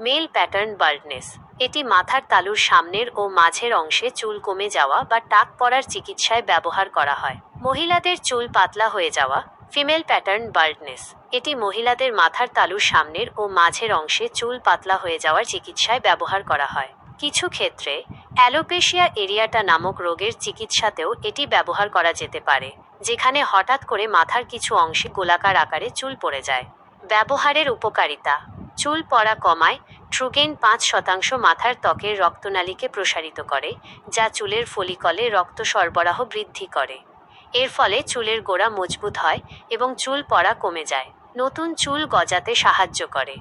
Mail pattern বার্ডনেস এটি মাথার তালুর সামনের ও মাঝের অংশে চুল কমে যাওয়া বা টাক পড়ার চিকিৎসায় ব্যবহার করা হয়। মহিলাদের চুল পাতলা হয়ে যাওয়া, ফিমেল প্যাটার্ন বার্ডনেস এটি মহিলাদের মাথার তালুর সামনের ও মাঝের অংশে চুল পাতলা হয়ে যাওয়ার চিকিৎসায় ব্যবহার করা হয়। কিছু ক্ষেত্রে, অ্যালোপেশিয়া এরিয়াটা নামক রোগের চিকিৎসাতেও এটি ব্যবহার করা যেতে পারে, যেখানে হঠাৎ করে মাথার কিছু অংশে গোলাকার আকারে চুল পড়ে যায়। ব্যবহারের উপকারিতা চুল পড়া কমায়, ট্রুগেন পাঁচ শতাংশ মাথার ত্বকের রক্তনালীকে প্রসারিত করে, যা চুলের ফলিকলে রক্ত সরবরাহ বৃদ্ধি করে। এর ফলে চুলের গোড়া মজবুত হয় এবং চুল পড়া কমে যায়। নতুন চুল গজাতে সাহায্য করে।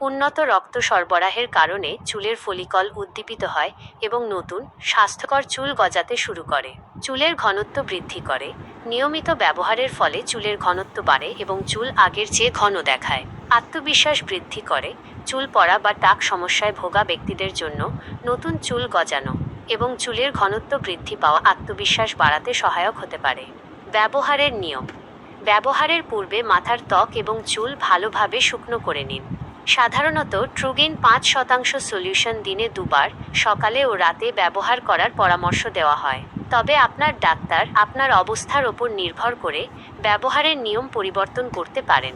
উন্নত রক্ত সরবরাহের কারণে চুলের ফলিকল উদ্দীপিত হয় এবং নতুন, স্বাস্থ্যকর চুল গজাতে শুরু করে। চুলের ঘনত্ব বৃদ্ধি করে। নিয়মিত ব্যবহারের ফলে চুলের ঘনত্ব বাড়ে এবং চুল আগের চেয়ে ঘন দেখায়। আত্মবিশ্বাস বৃদ্ধি করে, চুল পড়া বা টাক সমস্যায় ভোগা ব্যক্তিদের জন্য নতুন চুল গজানো এবং চুলের ঘনত্ব বৃদ্ধি পাওয়া আত্মবিশ্বাস বাড়াতে সহায়ক হতে পারে। ব্যবহারের নিয়ম। ব্যবহারের পূর্বে মাথার ত্বক এবং চুল ভালোভাবে শুকনো করে নিন। সাধারণত ট্রুগেন পাঁচ শতাংশ সলিউশন দিনে দুবার সকালে ও রাতে ব্যবহার করার পরামর্শ দেওয়া হয়। তবে আপনার ডাক্তার আপনার অবস্থার ওপর নির্ভর করে ব্যবহারের নিয়ম পরিবর্তন করতে পারেন।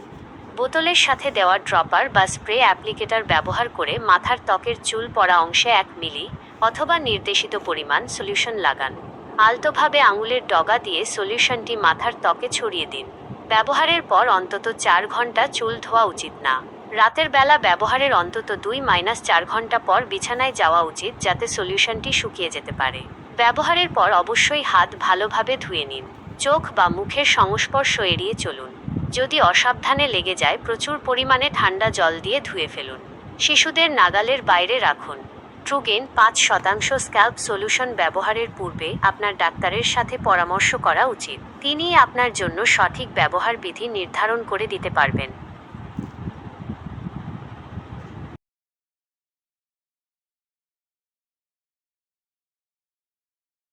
বোতলের সাথে দেওয়া ড্রপার বা স্প্রে অ্যাপ্লিকেটর ব্যবহার করে মাথার ত্বকের চুল পড়া অংশে এক মিলি অথবা নির্দেশিত পরিমাণ সলিউশন লাগান। আলতোভাবে আঙুলের ডগা দিয়ে সলিউশনটি মাথার ত্বকে ছড়িয়ে দিন। ব্যবহারের পর অন্তত চার ঘণ্টা চুল ধোয়া উচিত না। রাতের বেলা ব্যবহারের অন্তত দুই মাইনাস চার ঘণ্টা পর বিছানায় যাওয়া উচিত যাতে সলিউশনটি শুকিয়ে যেতে পারে। ব্যবহারের পর অবশ্যই হাত ভালোভাবে ধুয়ে নিন। চোখ বা মুখের সংস্পর্শ এড়িয়ে চলুন। যদি অসাবধানে লেগে যায়, প্রচুর পরিমাণে ঠান্ডা জল দিয়ে ধুয়ে ফেলুন। শিশুদের নাগালের বাইরে রাখুন। ট্রুগেন পাঁচ শতাংশ স্ক্যাল্প সলিউশন ব্যবহারের পূর্বে আপনার ডাক্তারের সাথে পরামর্শ করা উচিত। তিনি আপনার জন্য সঠিক ব্যবহার বিধি নির্ধারণ করে দিতে পারবেন।